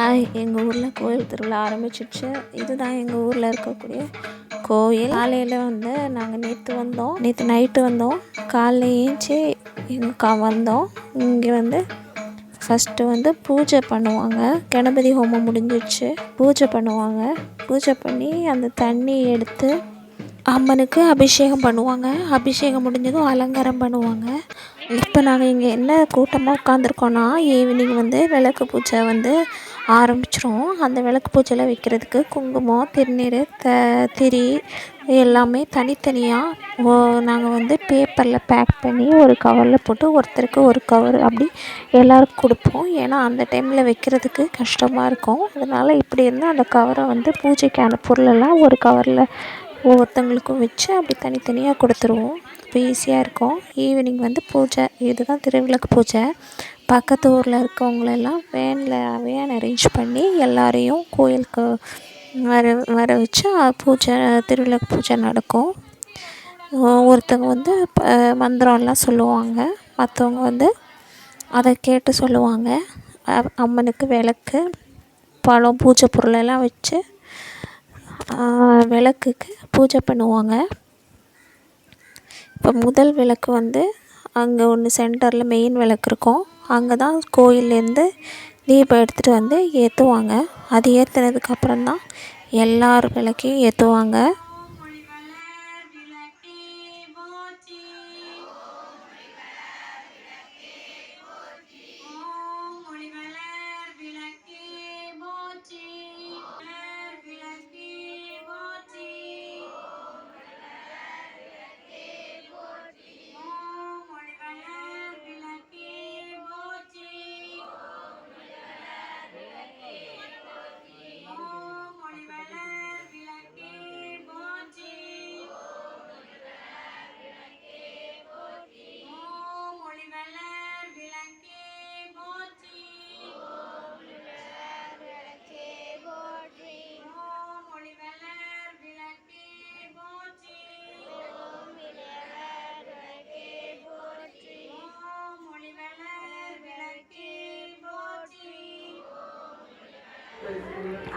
Hi எங்கள் ஊரில் கோயில் திருவிழா ஆரம்பிச்சிடுச்சு இதுதான் எங்கள் ஊரில் இருக்கக்கூடிய கோயில். காலையில் வந்து நாங்கள் நேற்று வந்தோம். நேற்று நைட்டு வந்தோம். காலைல ஏஞ்சி எங்கள் வந்தோம். இங்கே வந்து ஃபஸ்ட்டு வந்து பூஜை பண்ணுவாங்க. கணபதி ஹோமம் முடிஞ்சிடுச்சு பூஜை பண்ணுவாங்க. பூஜை பண்ணி அந்த தண்ணி எடுத்து அம்மனுக்கு அபிஷேகம் பண்ணுவாங்க. அபிஷேகம் முடிஞ்சதும் அலங்காரம் பண்ணுவாங்க. இப்போ நாங்கள் இங்கே என்ன கூட்டமாக உட்காந்துருக்கோன்னா ஈவினிங் வந்து விளக்கு பூஜை வந்து ஆரம்பிச்சிரும். அந்த விளக்கு பூஜையில் வைக்கிறதுக்கு குங்குமம் திருநீர் த திரி எல்லாமே தனித்தனியாக நாங்கள் வந்து பேப்பரில் பேக் பண்ணி ஒரு கவரில் போட்டு ஒருத்தருக்கு ஒரு கவர் அப்படி எல்லோருக்கும் கொடுப்போம். ஏன்னா அந்த டைமில் வைக்கிறதுக்கு கஷ்டமாக இருக்கும். அதனால் இப்படி இருந்தால் அந்த கவரை வந்து பூஜைக்கான பொருளெல்லாம் ஒரு கவரில் ஒவ்வொருத்தவங்களுக்கும் வச்சு அப்படி தனித்தனியாக கொடுத்துருவோம். இப்போ ஈஸியாக இருக்கும். ஈவினிங் வந்து பூஜை இதுதான் திருவிளக்கு பூஜை. பக்கத்து ஊரில் இருக்கவங்களெல்லாம் வேனில் வேன் அரேஞ்ச் பண்ணி எல்லாரையும் கோயிலுக்கு வர வர வச்சு பூஜை திருவிழா பூஜை நடக்கும். ஒருத்தவங்க வந்து மந்திரம்லாம் சொல்லுவாங்க. மற்றவங்க வந்து அதை கேட்டு சொல்லுவாங்க. அம்மனுக்கு விளக்கு பழம் பூஜை பொருளெல்லாம் வச்சு விளக்குக்கு பூஜை பண்ணுவாங்க. இப்போ முதல் விளக்கு வந்து அங்கே ஒன்று சென்டரில் மெயின் விளக்கு இருக்கும். அங்கே தான் கோயில்லேருந்து தீபம் எடுத்துகிட்டு வந்து ஏற்றுவாங்க அது ஏற்றுனதுக்கப்புறம் தான் எல்லார் விளக்கையும் ஏற்றுவாங்க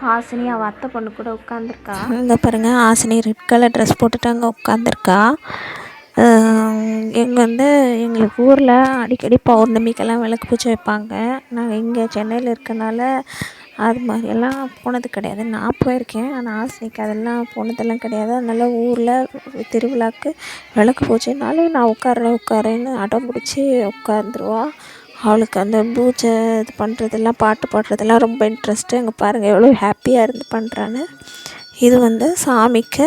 ஹாசினி அவள் அத்தை பொண்ணு கூட உட்காந்துருக்கா இங்கே பாருங்கள் ஹாசினி ரெட் கலர் ட்ரெஸ் போட்டுட்டு அங்கே உட்காந்துருக்கா எங்கள் வந்து எங்களுக்கு ஊரில் அடிக்கடி பௌர்ணமிக்கெல்லாம் விளக்கு பூச்சி வைப்பாங்க. நாங்கள் இங்கே சென்னையில் இருக்கனால அது மாதிரியெல்லாம் போனது கிடையாது. நான் போயிருக்கேன் ஆனால் ஆசைக்கு அதெல்லாம் போனதெல்லாம் கிடையாது. அதனால் ஊரில் திருவிழாக்கு விளக்கு பூஜைனாலே நான் உட்கார உட்காரேன்னு அடம் பிடிச்சி உட்காந்துருவா அவளுக்கு அந்த பூஜை இது பண்ணுறதெல்லாம் பாட்டு பாடுறதெல்லாம் ரொம்ப இன்ட்ரெஸ்ட்டு அங்கே பாருங்கள் எவ்வளோ ஹாப்பியாக இருந்து பண்ணுறான்னு இது வந்து சாமிக்கு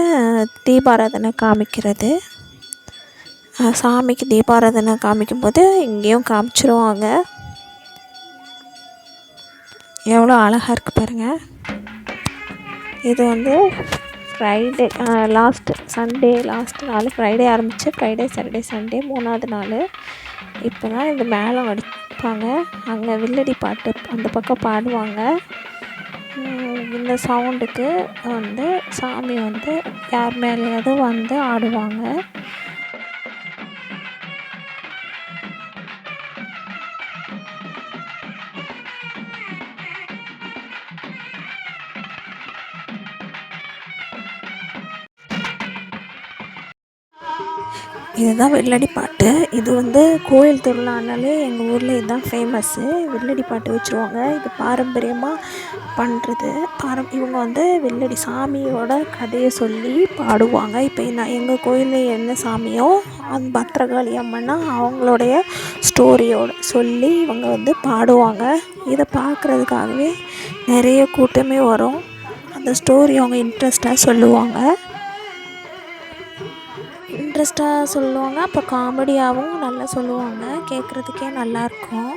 தீபாராதனை காமிக்கிறது. சாமிக்கு தீபாராதனை காமிக்கும்போது இங்கேயும் காமிச்சிருவாங்க. எவ்வளோ அழகாக இருக்குது பாருங்கள் இது வந்து ஃப்ரைடே லாஸ்ட்டு சண்டே லாஸ்ட்டு நாள் ஃப்ரைடே ஆரம்பித்து ஃப்ரைடே சாட்டர்டே சண்டே மூணாவது நாள். இப்போ தான் இந்த மேளம் அடிப்பாங்க அங்கே வில்லடி பாட்டு அந்த பக்கம் பாடுவாங்க. இந்த சவுண்டுக்கு வந்து சாமி வந்து யார் மேலேயாவது வந்து ஆடுவாங்க. இதுதான் வெள்ளடி பாட்டு. இது வந்து கோயில் திருவிழானாலே எங்கள் ஊரில் இதுதான் ஃபேமஸ்ஸு வெள்ளடி பாட்டு வச்சுருவாங்க. இது பாரம்பரியமாக பண்ணுறது பாரம் இவங்க வந்து வெள்ளடி சாமியோட கதையை சொல்லி பாடுவாங்க. இப்போ நான் எங்கள் கோயிலில் என்ன சாமியோ அந்த பத்திரகாளி அம்மன்னா அவங்களுடைய ஸ்டோரியோட சொல்லி இவங்க வந்து பாடுவாங்க. இதை பார்க்குறதுக்காகவே நிறைய கூட்டமே வரும். அந்த ஸ்டோரி அவங்க இன்ட்ரெஸ்ட்டாக சொல்லுவாங்க. இன்ட்ரெஸ்ட்டாக சொல்லுவாங்க அப்போ காமெடியாகவும் நல்லா சொல்லுவாங்க கேட்குறதுக்கே நல்லாயிருக்கும்.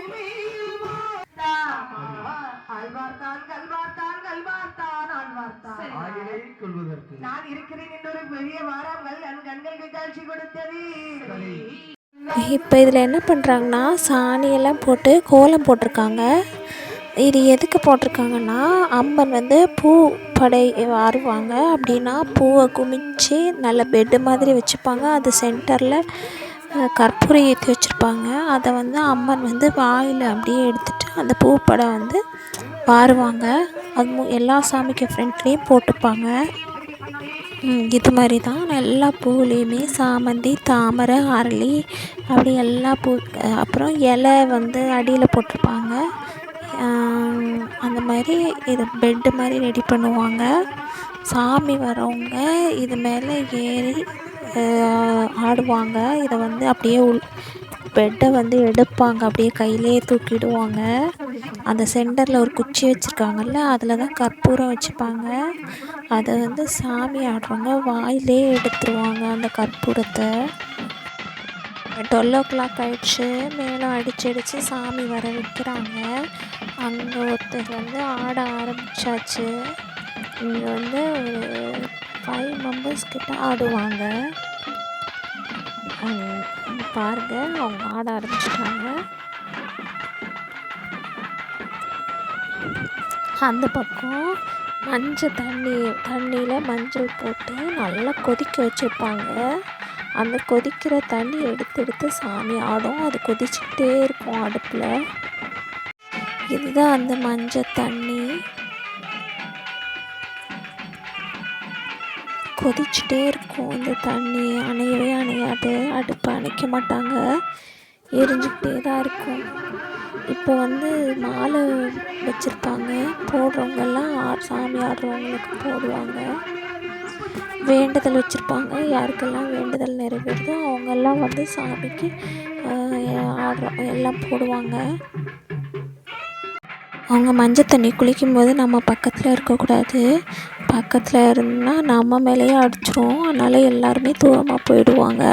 இப்போ இதில் என்ன பண்ணுறாங்கன்னா சாணியெல்லாம் போட்டு கோலம் போட்டிருக்காங்க. இது எதுக்கு போட்டிருக்காங்கன்னா அம்மன் வந்து பூ படை வருவாங்க அப்படின்னா பூவை குமிச்சு நல்ல பெட்டு மாதிரி வச்சுப்பாங்க. அது சென்டரில் கற்பூரம் ஏற்றி வச்சுருப்பாங்க. அதை வந்து அம்மன் வந்து வாயில் அப்படியே எடுத்துகிட்டு அந்த பூப்படை வந்து வாருவாங்க. அது மு- எல்லா சாமிக்கு ஃப்ரெண்ட்லேயும் போட்டுப்பாங்க. இது மாதிரி தான் எல்லா பூவுலேயுமே சாமந்தி தாமரை அரளி அப்படி எல்லா பூ அப்புறம் இலை வந்து அடியில் போட்டிருப்பாங்க. அந்த மாதிரி இது பெட்டு மாதிரி ரெடி பண்ணுவாங்க. சாமி வரவங்க இது மேலே ஏறி ஆடுவாங்க. இதை வந்து அப்படியே உள் பெட்டை வந்து எடுப்பாங்க. அப்படியே கையிலேயே தூக்கிடுவாங்க. அந்த சென்டரில் ஒரு குச்சி வச்சுருக்காங்கல்ல அதில் தான் கற்பூரம் வச்சுப்பாங்க. அதை வந்து சாமி ஆடுறவங்க வாயிலே எடுத்துருவாங்க அந்த கற்பூரத்தை. டுவெல் ஓ கிளாக் ஆயிடுச்சு. மேலும் அடிச்சு அடித்து சாமி வர வைக்கிறாங்க. அங்கே ஒருத்தர் வந்து ஆட ஆரம்பித்தாச்சு இங்கே வந்து ஒரு ஃபைவ் மெம்பர்ஸ் கிட்ட ஆடுவாங்க. பாருங்க அவங்க ஆட ஆரம்பிச்சிட்டாங்க. அந்த பக்கம் மஞ்சள் தண்ணி தண்ணியில் மஞ்சள் போட்டு நல்லா கொதிக்க வச்சுருப்பாங்க. அந்த கொதிக்கிற தண்ணி எடுத்து எடுத்து சாமி ஆடும். அது கொதிச்சுக்கிட்டே இருக்கும் அடுப்பில். இதுதான் அந்த மஞ்சள் தண்ணி. கொதிச்சுட்டே இருக்கும் இந்த தண்ணி. அணையவே அணையாது. அடுப்பை அணைக்க மாட்டாங்க. எரிஞ்சுக்கிட்டே தான் இருக்கும். இப்போ வந்து மாலை வச்சுருப்பாங்க. போடுறவங்கெல்லாம் சாமி ஆடுறவங்களுக்கு போடுவாங்க. வேண்டுதல் வச்சுருப்பாங்க. யாருக்கெல்லாம் வேண்டுதல் நிறைவேறுதோ அவங்கெல்லாம் வந்து சாமிக்கு ஆடுறோம் ஆடுற எல்லாம் போடுவாங்க. அவங்க மஞ்சள் தண்ணி குளிக்கும்போது நம்ம பக்கத்தில் இருக்கக்கூடாது. பக்கத்தில் இருந்தால் நம்ம மேலேயே அடிச்சிரும். அதனால் எல்லாருமே தூரமாக போயிடுவாங்க.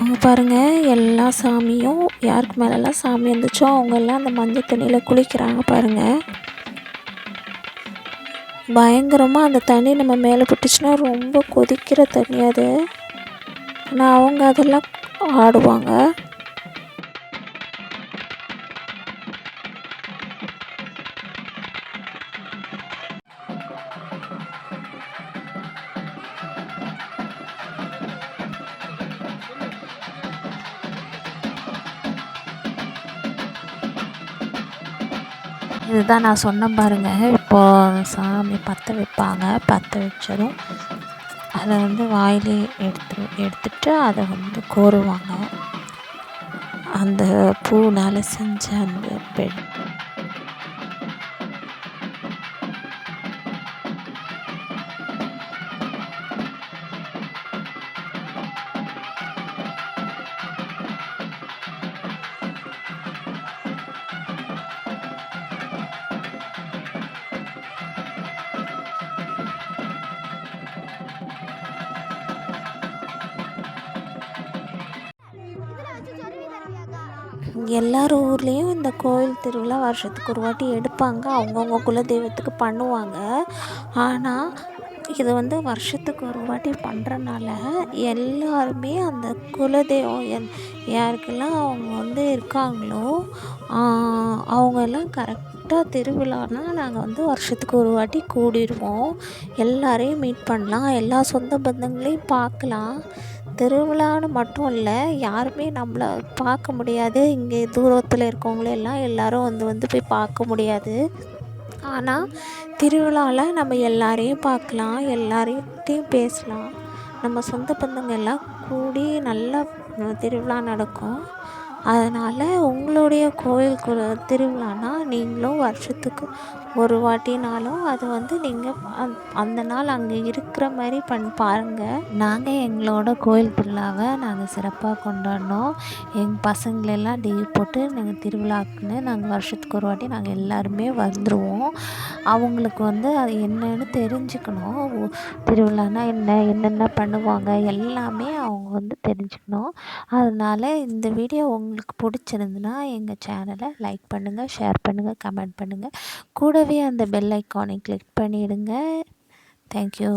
அங்கே பாருங்கள் எல்லா சாமியும் யாருக்கு மேலெல்லாம் சாமி இருந்துச்சோ அவங்கெல்லாம் அந்த மஞ்சள் தண்ணியில் குளிக்கிறாங்க பாருங்கள் பயங்கரமாக அந்த தண்ணி நம்ம மேலே பட்டுச்சுன்னா ரொம்ப கொதிக்கிற தண்ணி அது. ஆனால் அவங்க அதெல்லாம் ஆடுவாங்க. இதுதான் நான் சொன்னேன் பாருங்க. இப்போ சாமி பற்ற வைப்பாங்க. பற்ற வச்சதும் அதை வந்து வாயிலே எடுத்து எடுத்துட்டு அதை வந்து கோருவாங்க. அந்த பூனால் செஞ்ச அந்த பெட் எல்லார் ஊர்லேயும் இந்த கோயில் திருவிழா வருஷத்துக்கு ஒரு வாட்டி எடுப்பாங்க. அவங்கவுங்க குலதெய்வத்துக்கு பண்ணுவாங்க. ஆனால் இது வந்து வருஷத்துக்கு ஒரு வாட்டி பண்ணுறனால எல்லாருமே அந்த குலதெய்வம் என் யாருக்கெல்லாம் அவங்க வந்து இருக்காங்களோ அவங்கெல்லாம் அவங்க எல்லாம் கரெக்டாக திருவிழானா நாங்கள் வந்து வருஷத்துக்கு ஒரு வாட்டி கூடிடுவோம் எல்லாரையும் மீட் பண்ணலாம். எல்லா சொந்த பந்தங்களையும் பார்க்கலாம். திருவிழான்னு மட்டும் இல்லை யாருமே நம்மளை பார்க்க முடியாது. இங்கே தூரத்தில் இருக்கவங்களெல்லாம் எல்லாரும் வந்து வந்து போய் பார்க்க முடியாது. ஆனால் திருவிழாவில் நம்ம எல்லாரையும் பார்க்கலாம் எல்லாரையும் பேசலாம். நம்ம சொந்த பந்தங்கள் எல்லாம் கூடி நல்லா திருவிழா நடக்கும். அதனால் உங்களுடைய கோயில் குல திருவிழானா நீங்களும் வருஷத்துக்கு ஒரு வாட்டினாலும் அது வந்து நீங்கள் அந்த நாள் அங்கே இருக்கிற மாதிரி பண் பாருங்கள் நாங்கள் எங்களோட கோயில் திருவிழாவை நாங்கள் சிறப்பாக கொண்டாடினோம். எங்கள் பசங்களெல்லாம் லீவ் போட்டு நாங்கள் திருவிழாக்குன்னு நாங்கள் வருஷத்துக்கு ஒரு வாட்டி நாங்கள் எல்லாருமே வந்துடுவோம் அவங்களுக்கு வந்து அது என்னன்னு தெரிஞ்சுக்கணும். திருவிழானா என்ன என்னென்ன பண்ணுவாங்க எல்லாமே அவங்க வந்து தெரிஞ்சுக்கணும். அதனால் இந்த வீடியோ உங்கள் உங்களுக்கு பிடிச்சிருந்துன்னா எங்கள் சேனலை லைக் பண்ணுங்கள் ஷேர் பண்ணுங்கள் கமெண்ட் பண்ணுங்கள் கூடவே அந்த பெல் ஐக்கானை கிளிக் பண்ணிவிடுங்க தேங்க்யூ